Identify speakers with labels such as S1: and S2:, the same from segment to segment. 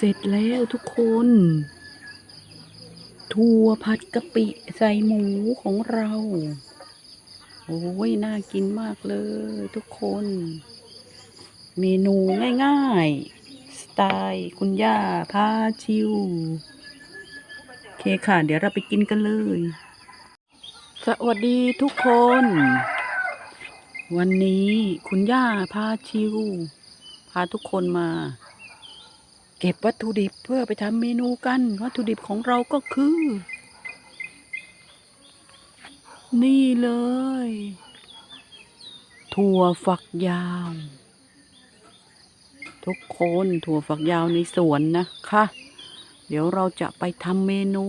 S1: เสร็จแล้วทุกคน ถั่วผัดกะปิใส่หมูของเรา โอ้ย น่ากินมากเลยทุกคน เมนูง่ายๆ สไตล์คุณย่าพาชิว โอเคค่ะ เดี๋ยวเราไปกินกันเลย สวัสดีทุกคน วันนี้คุณย่าพาชิว พาทุกคนมา เก็บวัตถุดิบเพื่อไปทำเมนูกัน วัตถุดิบของเราก็คือ นี่เลย ถั่วฝักยาว ทุกคนถั่วฝักยาวในสวนนะคะ เดี๋ยวเราจะไปทำเมนู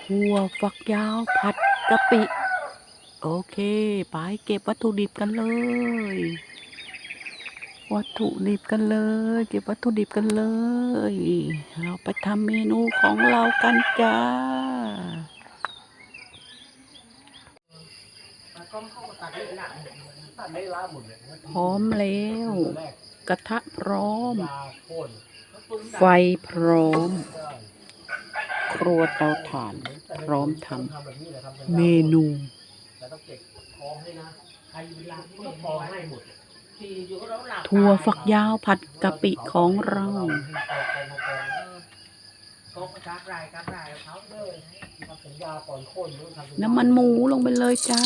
S1: ถั่วฝักยาวผัดกะปิ โอเค ไปเก็บวัตถุดิบกันเลย วัตถุดิบกันเลย เก็บวัตถุดิบกันเลย เราไปทำเมนูของเรากันจ้าพร้อมแล้ว กระทะพร้อม ไฟพร้อม ครัวเตาถ่าน พร้อมทำเมนู ถั่วฝักยาวผัดกะปิของเราน้ำมันหมูลงไปเลยจ้า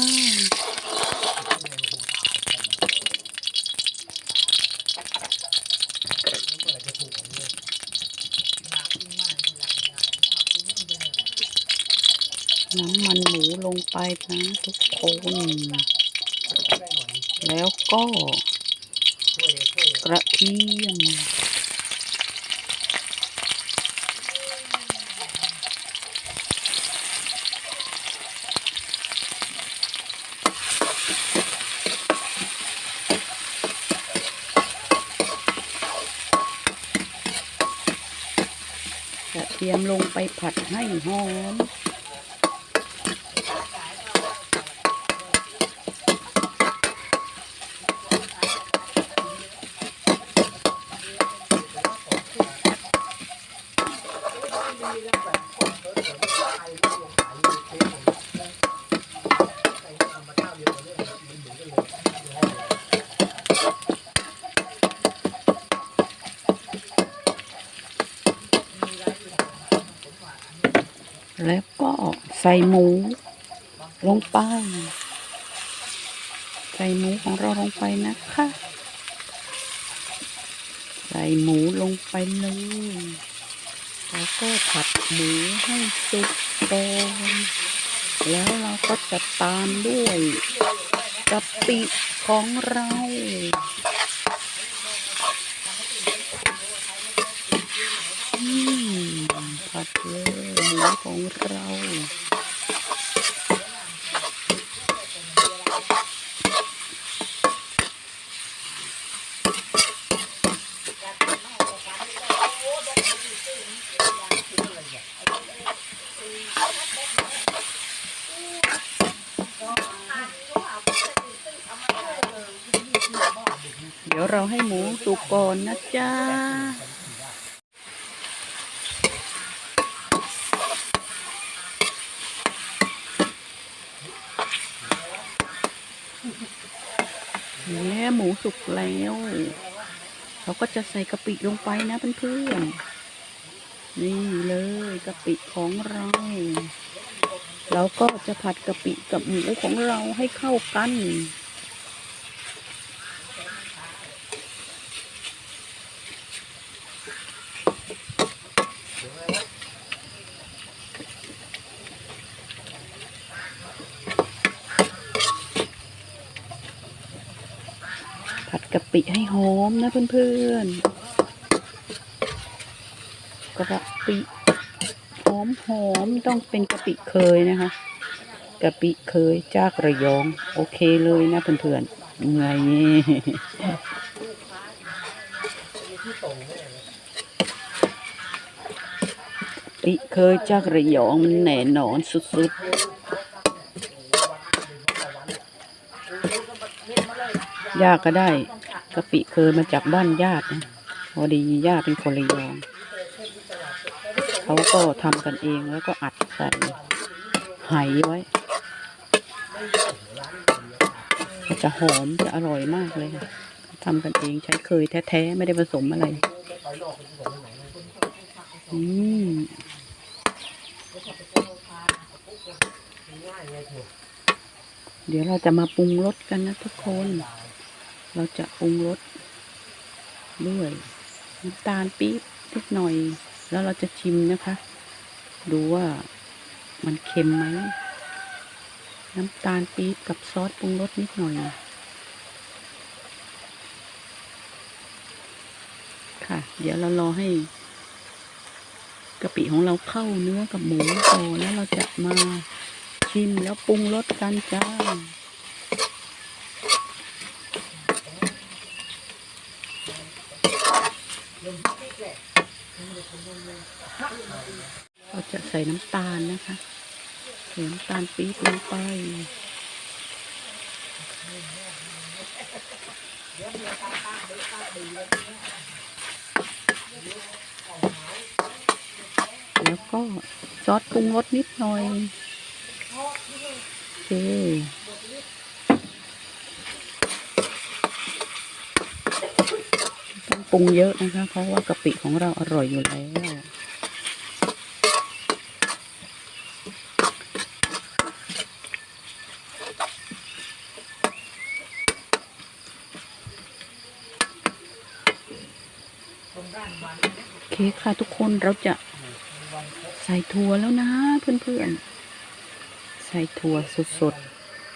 S1: น้ำมันหมูลงไปนะทุกคน แล้วก็ ระเทียมกระเทียมลงไปผัดให้หอม แล้วก็ใส่หมู ลงไป ใส่หมูของเราลงไปนะคะ ใส่หมูลงไปเลยแล้วก็ผัดหมูให้สุกก่อนแล้วเราก็จะตามด้วยกะปิของเรา อืมผัดเลยห มูของเราเดี๋ยวเราให้หมูสุกก่อนนะจ๊ะ แล้วหมูสุกแล้ว เราก็จะใส่กะปิลงไปนะเพื่อนๆนี่เลยกะปิของเรา เราก็จะผัดกะปิกับหมูของเราให้เข้ากัน ปิให้หอมนะเพื่อนๆกะปิหอมหอมต้องเป็นกะปิเคยนะคะกะปิเคยจากระยอง โอเคเลยนะเพื่อนๆไงกะปิเคยจากระยองมันแน่นอนสุดๆ ยากก็ได้ กะปิเคยมาจากบ้านญาตินะพอดีย่าเป็นคนระยอง เขาก็ทำกันเองแล้วก็อัดใส่ไหไว้ จะหอมจะอร่อยมากเลยค่ะทำกันเองใช้เคยแท้ๆ ไม่ได้ผสมอะไร อืมเดี๋ยวเราจะมาปรุงรสกันนะทุกคน เราจะปรุงรสด้วยน้ำตาลปี๊บนิดหน่อย แล้วเราจะชิมนะคะ ดูว่ามันเค็มไหมน้ำตาลปี๊บกับซอสปรุงรสนิดหน่อยค่ะ เดี๋ยวเรารอให้กะปิของเราเข้าเนื้อกับหมูก่อนแล้วเราจะมาชิมแล้วปรุงรสกันจ้า เราจะใส่น้ำตาลนะคะใส่น้ำตาลปี๊บลงไปแล้วก็ซอสปรุงรสนิดหน่อยโอเค ต้อง ปรุงเยอะนะคะ เพราะว่ากะปิของเราอร่อยอยู่แล้วโอเคค่ะทุกคนเราจะใส่ถั่วแล้วนะเพื่อนๆ ใส่ถั่วสด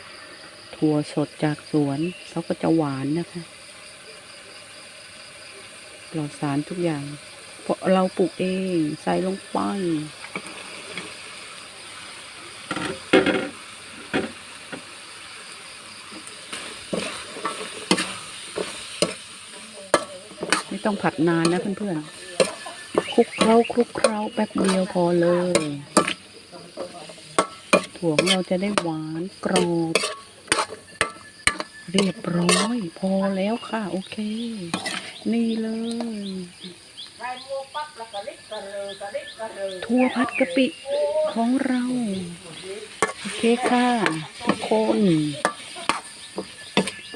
S1: ๆ ถั่วสดจากสวนเขาก็จะหวานนะคะ ปลอดสารทุกอย่าง เพราะเราปลูกเองใส่ลงไปไม่ต้องผัดนานนะเพื่อนๆคลุกเคล้าคลุกเคล้าแป๊บเดียวพอเลย ถั่วของเราจะได้หวานกรอบเรียบร้อย พอแล้วค่ะ โอเค นี่เลยถั่วผัดกะปิของเรา โอเคค่ะ ทุกคน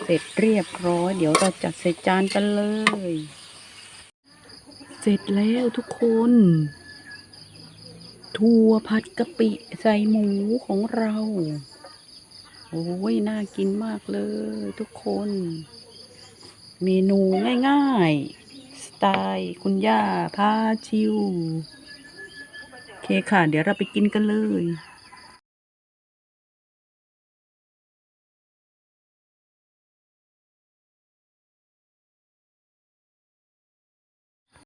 S1: เสร็จเรียบร้อย เดี๋ยวเราจัดใส่จานกันเลย เสร็จแล้วทุกคนถั่วผัดกะปิใส่หมูของเรา โอ้ย น่ากินมากเลยทุกคน เมนูง่ายๆ สไตล์คุณย่าพาชิว โอเคค่ะ เดี๋ยวเราไปกินกันเลย